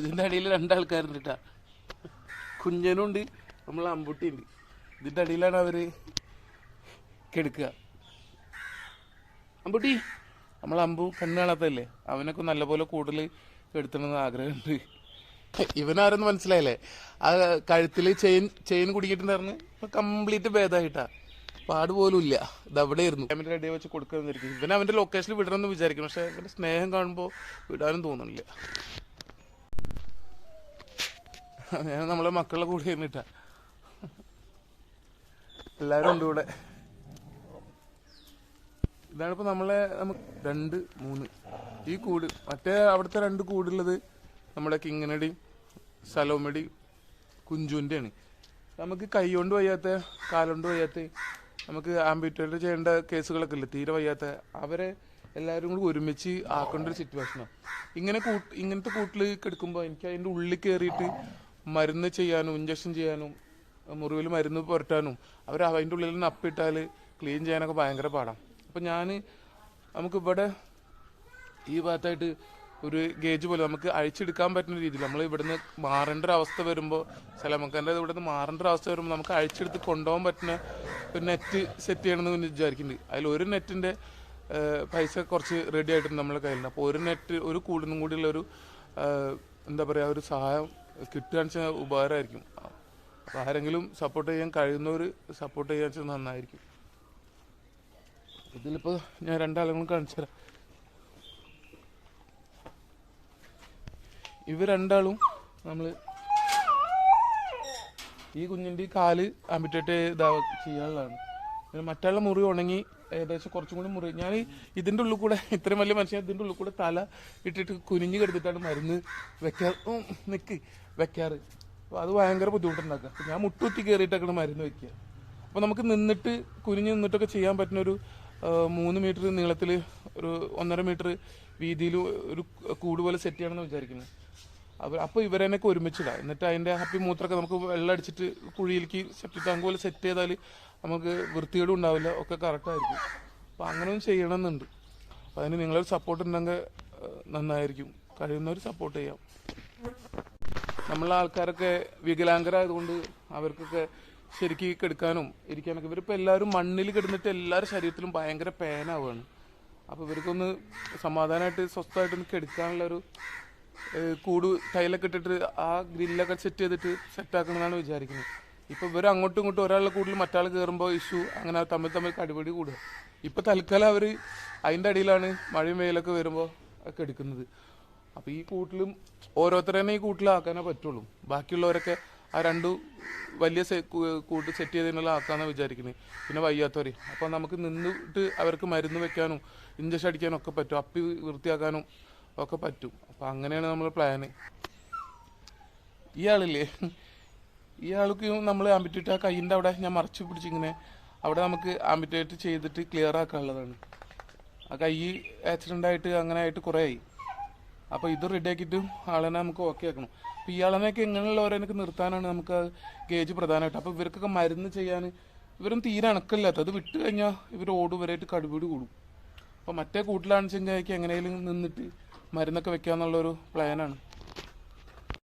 ഇതിന്റെ അടിയിൽ രണ്ടാൾക്കാരുണ്ട് കേട്ടാ കുഞ്ഞനുണ്ട് നമ്മൾ അമ്പുട്ടിയുണ്ട്. ഇതിന്റെ അടിയിലാണ് അവർ കെടുക്കുക. അമ്പുട്ടി നമ്മൾ അമ്പു കണ്ണ് കാണാത്തല്ലേ അവനൊക്കെ നല്ലപോലെ കൂടുതൽ എടുത്തണമെന്ന് ആഗ്രഹമുണ്ട്. ഇവനാരെന്ന് മനസ്സിലായില്ലേ? ആ കഴുത്തിൽ ചെയിൻ ചെയിൻ കുടിക്കിട്ടുണ്ടായിരുന്നു കംപ്ലീറ്റ് ഭേദമായിട്ടാ പാട് പോലും ഇല്ല. ഇത് അവിടെയായിരുന്നു. ക്യാമറ റെഡി വെച്ച് കൊടുക്കാൻ വിചാരിക്കും ഇവൻ അവന്റെ ലൊക്കേഷനിൽ വിടണമെന്ന് വിചാരിക്കും പക്ഷെ അവന്റെ സ്നേഹം കാണുമ്പോൾ വിടാനും തോന്നുന്നില്ല ഞാൻ നമ്മളെ മക്കളുടെ കൂടെ ഇരുന്നിട്ട. എല്ലാരും ഉണ്ട് ഇവിടെ. ഇതാണ് ഇപ്പൊ നമ്മളെ നമുക്ക് രണ്ട് മൂന്ന്. ഈ കൂട് മറ്റേ അവിടുത്തെ രണ്ട് കൂടുള്ളത് നമ്മുടെ കിങ്ങനടി സലോമടി കുഞ്ചുവിന്റെയാണ്. നമുക്ക് കൈ കൊണ്ട് വയ്യാത്ത കാലുകൊണ്ട് വയ്യാത്ത നമുക്ക് ആംബിറ്റേറ്റ് ചെയ്യേണ്ട കേസുകളൊക്കെ ഇല്ല? തീരെ വയ്യാത്ത. അവരെ എല്ലാവരും കൂടി ഒരുമിച്ച് ആക്കേണ്ട ഒരു സിറ്റുവേഷനാണ് ഇങ്ങനെ കൂട്ട് ഇങ്ങനത്തെ കൂട്ടിൽ കിടക്കുമ്പോൾ എനിക്ക് അതിന്റെ ഉള്ളിൽ കയറിയിട്ട് മരുന്ന് ചെയ്യാനും ഇഞ്ചക്ഷൻ ചെയ്യാനും മുറിവിൽ മരുന്ന് പുരട്ടാനും അവർ അതിന്റെ ഉള്ളിൽ നപ്പിട്ടാൽ ക്ലീൻ ചെയ്യാനൊക്കെ ഭയങ്കര പാടാണ് അപ്പം ഞാൻ നമുക്കിവിടെ ഈ ഭാഗത്തായിട്ട് ഒരു ഗേജ് പോലെ നമുക്ക് അഴിച്ചെടുക്കാൻ പറ്റുന്ന രീതിയിൽ നമ്മൾ ഇവിടുന്ന് മാറേണ്ട ഒരു അവസ്ഥ വരുമ്പോൾ എന്റെ ഇവിടുന്ന് മാറേണ്ട ഒരു അവസ്ഥ വരുമ്പോൾ നമുക്ക് അഴിച്ചെടുത്ത് കൊണ്ടുപോകാൻ പറ്റുന്ന ഒരു നെറ്റ് സെറ്റ് ചെയ്യണമെന്ന് വിചാരിക്കുന്നുണ്ട്. അതിൽ ഒരു നെറ്റിന്റെ പൈസ കുറച്ച് റെഡി ആയിട്ടുണ്ട് നമ്മളെ കയ്യിലുണ്ട് അപ്പോൾ ഒരു നെറ്റ് ഒരു കൂടുന്നും കൂടിയുള്ള ഒരു എന്താ പറയുക ഒരു സഹായം കിട്ടുകയാണെന്ന് വെച്ചാൽ ഉപകാരമായിരിക്കും. അപ്പോൾ ആരെങ്കിലും സപ്പോർട്ട് ചെയ്യാൻ കഴിയുന്നവർ സപ്പോർട്ട് ചെയ്യാൻ വെച്ചാൽ നന്നായിരിക്കും. ഇതിലിപ്പോൾ ഞാൻ രണ്ടാളുകളും കാണിച്ചു തരാം. ഇവർ രണ്ടാളും നമ്മൾ ഈ കുഞ്ഞിന്റെ കാൽ അമിറ്റേറ്റ് ഇതാ ചെയ്യാനുള്ളതാണ്. മറ്റുള്ള മുറി ഉണങ്ങി ഏകദേശം കുറച്ചും കൂടി മുറി ഞാൻ ഇതിന്റെ ഉള്ളിൽ കൂടെ ഇത്രയും വലിയ മനുഷ്യൻ ഇതിന്റെ ഉള്ളിൽ കൂടെ തല ഇട്ടിട്ട് കുനിഞ്ഞു കെടുത്തിട്ടാണ് മരുന്ന് വെക്കാറ് നിൽക്ക് വെക്കാറ്. അപ്പോൾ അത് ഭയങ്കര ബുദ്ധിമുട്ടുണ്ടാക്കുക. ഞാൻ മുട്ടുത്തി കയറിയിട്ടൊക്കെയാണ് മരുന്ന് വെക്കുക. അപ്പോൾ നമുക്ക് നിന്നിട്ട് കുനിഞ്ഞ് നിന്നിട്ടൊക്കെ ചെയ്യാൻ പറ്റുന്ന ഒരു മൂന്ന് മീറ്റർ നീളത്തിൽ ഒരു ഒന്നര മീറ്റർ വീതിയിൽ ഒരു കൂട് പോലെ സെറ്റ് ചെയ്യണമെന്ന് വിചാരിക്കുന്നത് അവർ അപ്പോൾ ഇവരെന്നൊക്കെ ഒരുമിച്ചിടാം. എന്നിട്ട് അതിന്റെ ഹാപ്പി മൂത്രമൊക്കെ നമുക്ക് വെള്ളം അടിച്ചിട്ട് കുഴിയിലേക്ക് സെപ്റ്റി ടാങ്ക് പോലെ സെറ്റ് ചെയ്താൽ നമുക്ക് വൃത്തികേടും ഉണ്ടാവില്ല ഒക്കെ കറക്റ്റായിരിക്കും അപ്പോൾ അങ്ങനെ ഒന്ന് ചെയ്യണമെന്നുണ്ട്. അപ്പോൾ അതിന് നിങ്ങളൊരു സപ്പോർട്ട് ഉണ്ടെങ്കിൽ നന്നായിരിക്കും. കഴിയുന്നവർ സപ്പോർട്ട് ചെയ്യാം. നമ്മളെ ആൾക്കാരൊക്കെ വികലാംഗരായതുകൊണ്ട് അവർക്കൊക്കെ ശരിക്ക് കിടക്കാനും ഇരിക്കാനൊക്കെ ഇവരിപ്പോൾ എല്ലാവരും മണ്ണിൽ കിടന്നിട്ട് എല്ലാവരുടെ ശരീരത്തിലും ഭയങ്കര പേനാവുകയാണ് അപ്പോൾ ഇവർക്കൊന്ന് സമാധാനമായിട്ട് സ്വസ്ഥമായിട്ടൊന്ന് കിടക്കാനുള്ള ഒരു കൂട് ടൈലൊക്കെ ഇട്ടിട്ട് ആ ഗ്രില്ലൊക്കെ സെറ്റ് ചെയ്തിട്ട് സെറ്റാക്കണമെന്നാണ് വിചാരിക്കുന്നത്. ഇപ്പോൾ ഇവർ അങ്ങോട്ടും ഇങ്ങോട്ടും ഒരാളെ കൂടുതൽ മറ്റാൾ കയറുമ്പോൾ ഇഷ്യൂ അങ്ങനെ തമ്മിൽ തമ്മിൽ കടിപിടി കൂടുക. ഇപ്പൊ തൽക്കാലം അവർ അതിന്റെ അടിയിലാണ് മഴയും വെയിലൊക്കെ വരുമ്പോ ഒക്കെ എടുക്കുന്നത്. അപ്പോൾ ഈ കൂട്ടിലും ഓരോരുത്തരെ ഈ കൂട്ടിലാക്കാനേ പറ്റുള്ളൂ. ബാക്കിയുള്ളവരൊക്കെ ആ രണ്ടു വലിയ കൂട്ട് സെറ്റ് ചെയ്തതിനുള്ള ആക്കാന്നാണ് വിചാരിക്കുന്നത് പിന്നെ വയ്യാത്തവരെ. അപ്പൊ നമുക്ക് നിന്നിട്ട് അവർക്ക് മരുന്ന് വെക്കാനും ഇഞ്ചക്ഷൻ അടിക്കാനും ഒക്കെ പറ്റും. അപ്പി വൃത്തിയാക്കാനും ഒക്കെ പറ്റും. അപ്പൊ അങ്ങനെയാണ് നമ്മൾ പ്ലാന് ഇയാളില്ലേ? ഇയാൾക്ക് നമ്മൾ ആംബിറ്റേറ്റ് ആ കൈയിന്റെ അവിടെ ഞാൻ മറച്ചു പിടിച്ചിങ്ങനെ അവിടെ നമുക്ക് ആംബിറ്റേറ്റ് ചെയ്തിട്ട് ക്ലിയർ ആക്കാനുള്ളതാണ്. ആ കൈ ആക്സിഡന്റ് ആയിട്ട് അങ്ങനെ ആയിട്ട് കുറേ ആയി. അപ്പോൾ ഇത് റെഡി ആക്കിയിട്ട് ആളെന്നെ നമുക്ക് ഓക്കെ ആക്കണം. അപ്പോൾ ഇയാളെന്നൊക്കെ ഇങ്ങനെയുള്ളവരെയൊക്കെ നിർത്താനാണ് നമുക്ക് ഗേജ് പ്രധാനമായിട്ട്. അപ്പോൾ ഇവർക്കൊക്കെ മരുന്ന് ചെയ്യാൻ ഇവരും തീരെ അണക്കമില്ലാത്ത അത് വിട്ട് കഴിഞ്ഞാൽ ഇവർ ഓടുവരായിട്ട് കടുപിടി കൂടും. അപ്പോൾ മറ്റേ കൂട്ടിലാണെന്ന് വെച്ചാൽ എങ്ങനെയെങ്കിലും നിന്നിട്ട് മരുന്നൊക്കെ വെക്കാന്നുള്ളൊരു പ്ലാനാണ്